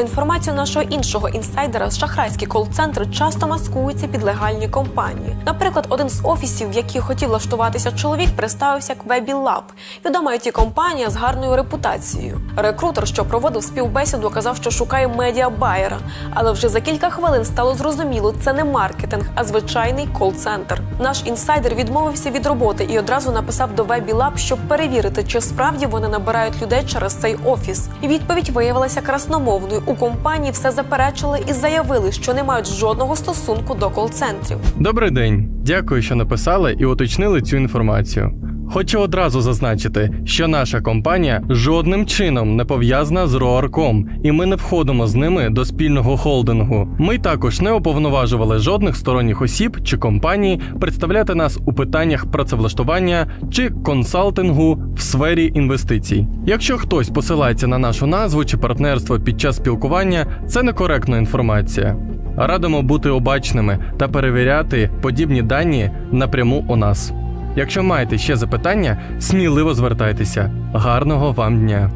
Інформацію нашого іншого інсайдера з шахрайські кол-центри часто маскуються під легальні компанії. Наприклад, один з офісів, в який хотів влаштуватися чоловік, представився як Webilab. Відома it компанія з гарною репутацією. Рекрутер, що проводив співбесіду, казав, що шукає медіабаєра. Але вже за кілька хвилин стало зрозуміло, це не маркетинг, а звичайний кол-центр. Наш інсайдер відмовився від роботи і одразу написав до Webilab, щоб перевірити, чи справді вони набирають людей через цей офіс. І відповідь виявилася красномовною. У компанії все заперечили і заявили, що не мають жодного стосунку до кол-центрів. Добрий день. Дякую, що написали і уточнили цю інформацію. Хочу одразу зазначити, що наша компанія жодним чином не пов'язана з Роарком, і ми не входимо з ними до спільного холдингу. Ми також не уповноважували жодних сторонніх осіб чи компаній представляти нас у питаннях працевлаштування чи консалтингу в сфері інвестицій. Якщо хтось посилається на нашу назву чи партнерство під час спілкування, це некоректна інформація. Радимо бути обачними та перевіряти подібні дані напряму у нас. Якщо маєте ще запитання, сміливо звертайтеся. Гарного вам дня!